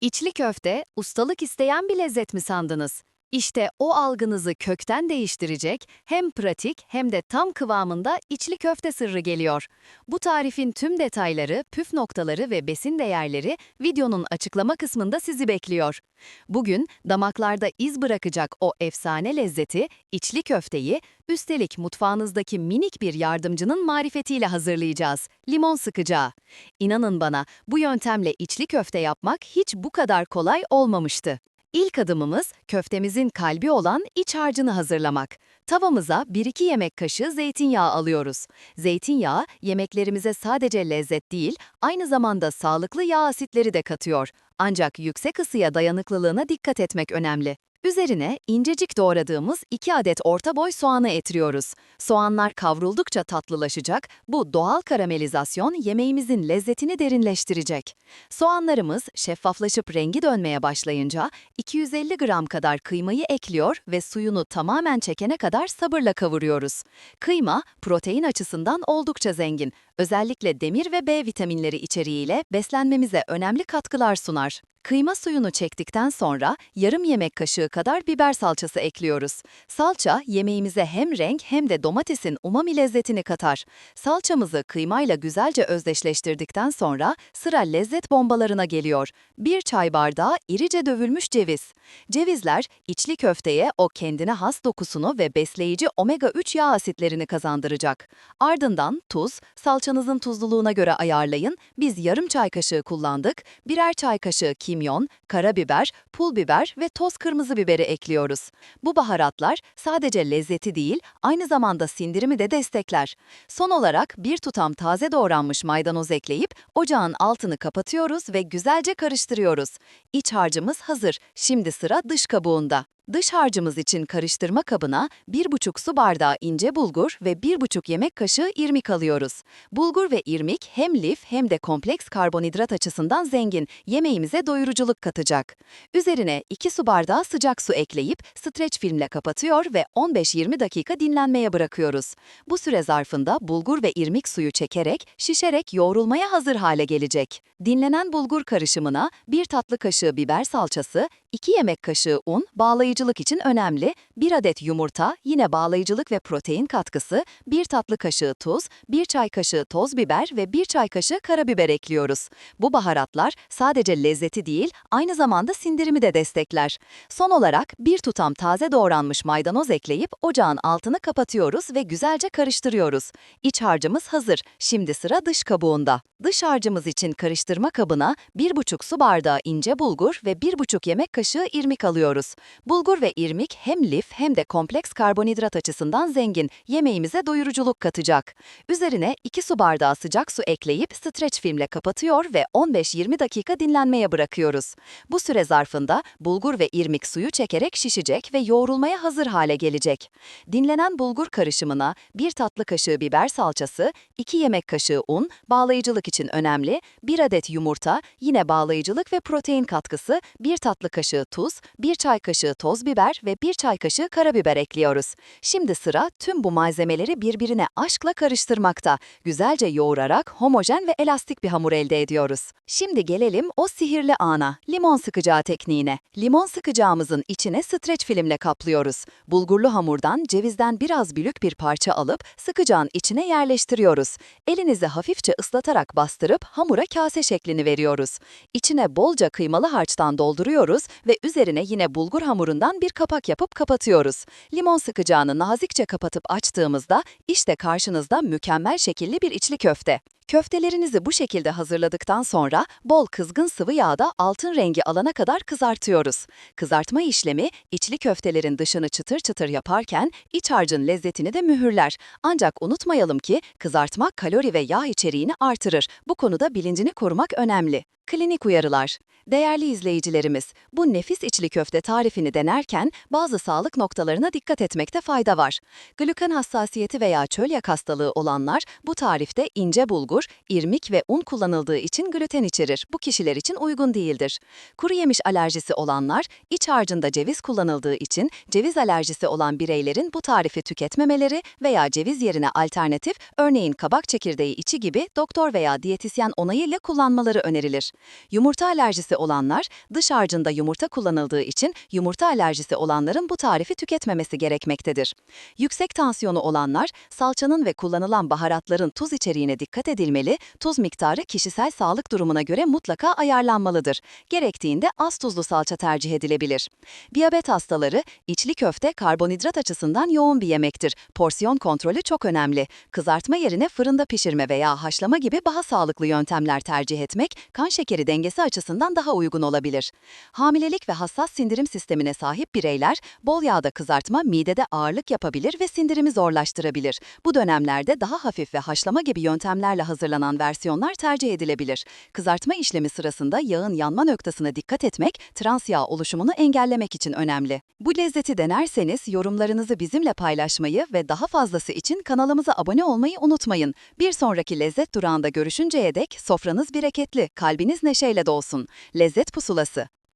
İçli köfte, ustalık isteyen bir lezzet mi sandınız? İşte o algınızı kökten değiştirecek, hem pratik hem de tam kıvamında içli köfte sırrı geliyor. Bu tarifin tüm detayları, püf noktaları ve besin değerleri videonun açıklama kısmında sizi bekliyor. Bugün damaklarda iz bırakacak o efsane lezzeti, içli köfteyi, üstelik mutfağınızdaki minik bir yardımcının marifetiyle hazırlayacağız. Limon sıkacağı. İnanın bana, bu yöntemle içli köfte yapmak hiç bu kadar kolay olmamıştı. İlk adımımız köftemizin kalbi olan iç harcını hazırlamak. Tavamıza 1-2 yemek kaşığı zeytinyağı alıyoruz. Zeytinyağı yemeklerimize sadece lezzet değil, aynı zamanda sağlıklı yağ asitleri de katıyor. Ancak yüksek ısıya dayanıklılığına dikkat etmek önemli. Üzerine incecik doğradığımız 2 adet orta boy soğanı etiriyoruz. Soğanlar kavruldukça tatlılaşacak, bu doğal karamelizasyon yemeğimizin lezzetini derinleştirecek. Soğanlarımız şeffaflaşıp rengi dönmeye başlayınca 250 gram kadar kıymayı ekliyor ve suyunu tamamen çekene kadar sabırla kavuruyoruz. Kıyma, protein açısından oldukça zengin. Özellikle demir ve B vitaminleri içeriğiyle beslenmemize önemli katkılar sunar. Kıyma suyunu çektikten sonra yarım yemek kaşığı kadar biber salçası ekliyoruz. Salça yemeğimize hem renk hem de domatesin umami lezzetini katar. Salçamızı kıymayla güzelce özdeşleştirdikten sonra sıra lezzet bombalarına geliyor. Bir çay bardağı irice dövülmüş ceviz. Cevizler içli köfteye o kendine has dokusunu ve besleyici omega-3 yağ asitlerini kazandıracak. Ardından tuz, salçanızın tuzluluğuna göre ayarlayın. Biz yarım çay kaşığı kullandık. Birer çay kaşığı kimyon, karabiber, pul biber ve toz kırmızı biberi ekliyoruz. Bu baharatlar sadece lezzeti değil, aynı zamanda sindirimi de destekler. Son olarak bir tutam taze doğranmış maydanoz ekleyip ocağın altını kapatıyoruz ve güzelce karıştırıyoruz. İç harcımız hazır. Şimdi sıra dış kabuğunda. Dış harcımız için karıştırma kabına 1,5 su bardağı ince bulgur ve 1,5 yemek kaşığı irmik alıyoruz. Bulgur ve irmik hem lif hem de kompleks karbonhidrat açısından zengin, yemeğimize doyuruculuk katacak. Üzerine 2 su bardağı sıcak su ekleyip streç filmle kapatıyor ve 15-20 dakika dinlenmeye bırakıyoruz. Bu süre zarfında bulgur ve irmik suyu çekerek, şişerek yoğrulmaya hazır hale gelecek. Dinlenen bulgur karışımına 1 tatlı kaşığı biber salçası, 2 yemek kaşığı un, bağlayıcılık için önemli, 1 adet yumurta, yine bağlayıcılık ve protein katkısı, 1 tatlı kaşığı tuz, 1 çay kaşığı toz biber ve 1 çay kaşığı karabiber ekliyoruz. Bu baharatlar sadece lezzeti değil, aynı zamanda sindirimi de destekler. Son olarak bir tutam taze doğranmış maydanoz ekleyip ocağın altını kapatıyoruz ve güzelce karıştırıyoruz. İç harcımız hazır. Şimdi sıra dış kabuğunda. Dış harcımız için karıştırma kabına 1,5 su bardağı ince bulgur ve 1,5 yemek kaşığı irmik alıyoruz. Bulgur ve irmik hem lif hem de kompleks karbonhidrat açısından zengin, yemeğimize doyuruculuk katacak. Üzerine 2 su bardağı sıcak su ekleyip streç filmle kapatıyor ve 15-20 dakika dinlenmeye bırakıyoruz. Bu süre zarfında bulgur ve irmik suyu çekerek şişecek ve yoğrulmaya hazır hale gelecek. Dinlenen bulgur karışımına 1 tatlı kaşığı biber salçası, 2 yemek kaşığı un, bağlayıcılık için önemli, 1 adet yumurta, yine bağlayıcılık ve protein katkısı, 1 tatlı kaşığı tuz, 1 çay kaşığı toz biber ve 1 çay kaşığı karabiber ekliyoruz. Şimdi sıra tüm bu malzemeleri birbirine aşkla karıştırmakta. Güzelce yoğurarak homojen ve elastik bir hamur elde ediyoruz. Şimdi gelelim o sihirli ana, limon sıkacağı tekniğine. Limon sıkacağımızın içine streç filmle kaplıyoruz. Bulgurlu hamurdan cevizden biraz büyük bir parça alıp sıkacağın içine yerleştiriyoruz. Elinizi hafifçe ıslatarak bastırıp hamura kase şeklini veriyoruz. İçine bolca kıymalı harçtan dolduruyoruz ve üzerine yine bulgur hamurundan bir kapak yapıp kapatıyoruz. Limon sıkacağını nazikçe kapatıp açtığımızda işte karşınızda mükemmel şekilli bir içli köfte. Köftelerinizi bu şekilde hazırladıktan sonra bol kızgın sıvı yağda altın rengi alana kadar kızartıyoruz. Kızartma işlemi içli köftelerin dışını çıtır çıtır yaparken iç harcın lezzetini de mühürler. Ancak unutmayalım ki kızartmak kalori ve yağ içeriğini artırır. Bu konuda bilincini korumak önemli. Klinik uyarılar. Değerli izleyicilerimiz, bu nefis içli köfte tarifini denerken bazı sağlık noktalarına dikkat etmekte fayda var. Gluten hassasiyeti veya çölyak hastalığı olanlar bu tarifte ince bulgur bulgur, irmik ve un kullanıldığı için gluten içerir. Bu kişiler için uygun değildir. Kuru yemiş alerjisi olanlar, iç harcında ceviz kullanıldığı için ceviz alerjisi olan bireylerin bu tarifi tüketmemeleri veya ceviz yerine alternatif, örneğin kabak çekirdeği içi gibi doktor veya diyetisyen onayıyla kullanmaları önerilir. Yumurta alerjisi olanlar, dış harcında yumurta kullanıldığı için yumurta alerjisi olanların bu tarifi tüketmemesi gerekmektedir. Yüksek tansiyonu olanlar, salçanın ve kullanılan baharatların tuz içeriğine dikkat edilmeli, tuz miktarı kişisel sağlık durumuna göre mutlaka ayarlanmalıdır. Gerektiğinde az tuzlu salça tercih edilebilir. Diyabet hastaları, içli köfte karbonhidrat açısından yoğun bir yemektir. Porsiyon kontrolü çok önemli. Kızartma yerine fırında pişirme veya haşlama gibi daha sağlıklı yöntemler tercih etmek, kan şekeri dengesi açısından daha uygun olabilir. Hamilelik ve hassas sindirim sistemine sahip bireyler, bol yağda kızartma midede ağırlık yapabilir ve sindirimi zorlaştırabilir. Bu dönemlerde daha hafif ve haşlama gibi yöntemlerle hazırlanan versiyonlar tercih edilebilir. Kızartma işlemi sırasında yağın yanma noktasına dikkat etmek, trans yağ oluşumunu engellemek için önemli. Bu lezzeti denerseniz yorumlarınızı bizimle paylaşmayı ve daha fazlası için kanalımıza abone olmayı unutmayın. Bir sonraki lezzet durağında görüşünceye dek sofranız bereketli, kalbiniz neşeyle dolsun. Lezzet Pusulası